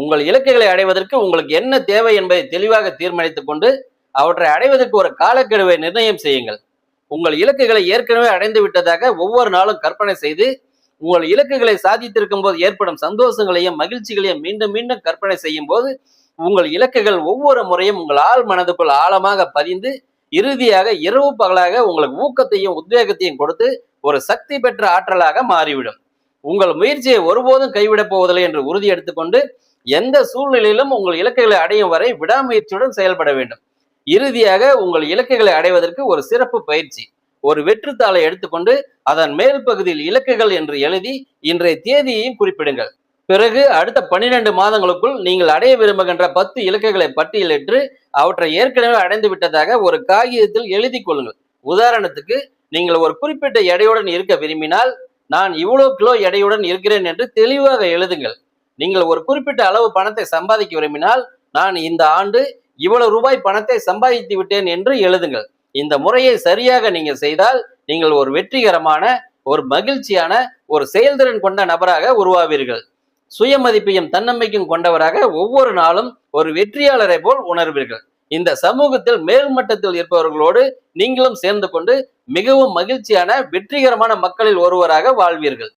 உங்கள் இலக்குகளை அடைவதற்கு உங்களுக்கு என்ன தேவை என்பதை தெளிவாக தீர்மானித்துக் கொண்டு அவற்றை அடைவதற்கு ஒரு காலக்கெடுவை நிர்ணயம் செய்யுங்கள். உங்கள் இலக்குகளை ஏற்கனவே அடைந்து விட்டதாக ஒவ்வொரு நாளும் கற்பனை செய்து உங்கள் இலக்குகளை சாதித்திருக்கும் போது ஏற்படும் சந்தோஷங்களையும் மகிழ்ச்சிகளையும் மீண்டும் மீண்டும் கற்பனை செய்யும் போது உங்கள் இலக்குகள் ஒவ்வொரு முறையும் உங்கள் ஆள் மனதுக்குள் ஆழமாக பதிந்து இறுதியாக இரவு பகலாக உங்களுக்கு ஊக்கத்தையும் உத்வேகத்தையும் கொடுத்து ஒரு சக்தி பெற்ற ஆற்றலாக மாறிவிடும். உங்கள் முயற்சியை ஒருபோதும் கைவிடப் போவதில்லை என்று உறுதி எடுத்துக்கொண்டு எந்த சூழ்நிலையிலும் உங்கள் இலக்குகளை அடையும் வரை விடாமுயற்சியுடன் செயல்பட வேண்டும். இறுதியாக உங்கள் இலக்குகளை அடைவதற்கு ஒரு சிறப்பு பயிற்சி. ஒரு வெற்றுத்தாளை எடுத்துக்கொண்டு அதன் மேல் பகுதியில் இலக்குகள் என்று எழுதி இன்றைய தேதியையும் குறிப்பிடுங்கள். பிறகு அடுத்த பன்னிரண்டு மாதங்களுக்குள் நீங்கள் அடைய விரும்புகின்ற பத்து இலக்குகளை பட்டியலிட்டு அவற்றை ஏற்கனவே அடைந்து விட்டதாக ஒரு காகிதத்தில் எழுதி கொள்ளுங்கள். உதாரணத்துக்கு நீங்கள் ஒரு குறிப்பிட்ட எடையுடன் இருக்க விரும்பினால் நான் இவ்வளோ கிலோ எடையுடன் இருக்கிறேன் என்று தெளிவாக எழுதுங்கள். நீங்கள் ஒரு குறிப்பிட்ட அளவு பணத்தை சம்பாதிக்க விரும்பினால் நான் இந்த ஆண்டு இவ்வளவு ரூபாய் பணத்தை சம்பாதித்து விட்டேன் என்று எழுதுங்கள். இந்த முறையை சரியாக நீங்கள் செய்தால் நீங்கள் ஒரு வெற்றிகரமான ஒரு மகிழ்ச்சியான ஒரு செயல்திறன் கொண்ட நபராக உருவாவீர்கள். சுயமதிப்பையும் தன்னம்பிக்கையும் கொண்டவராக ஒவ்வொரு நாளும் ஒரு வெற்றியாளரை போல் உணர்வீர்கள். இந்த சமூகத்தில் மேல்மட்டத்தில் இருப்பவர்களோடு நீங்களும் சேர்ந்து கொண்டு மிகவும் மகிழ்ச்சியான வெற்றிகரமான மக்களில் ஒருவராக வாழ்வீர்கள்.